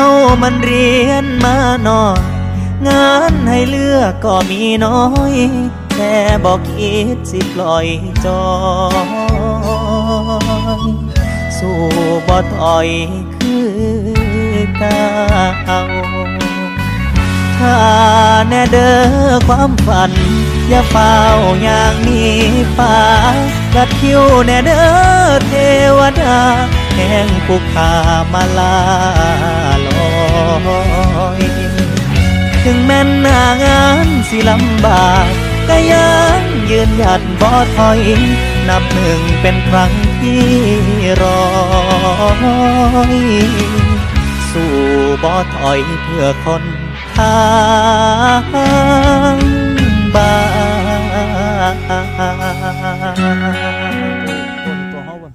ามันเรียนมาหน่อย งานให้เลือกก็มีน้อยแต่บอกคิดสิปล่อยจอยสู้บ่ถอยคือเก่าถ้าแน่เด้อความฝัน อย่าเฝ้าอย่างนี้ป่ากัดคิวแน่เด้อเทวดาแห่งภูขามาลา สิลำบากก็ยังยืนหยัดบ่ถอย นับหนึ่งเป็นครั้งที่รอยสู้บ่ถอยเพื่อคนทางบ้านตัวเขาบน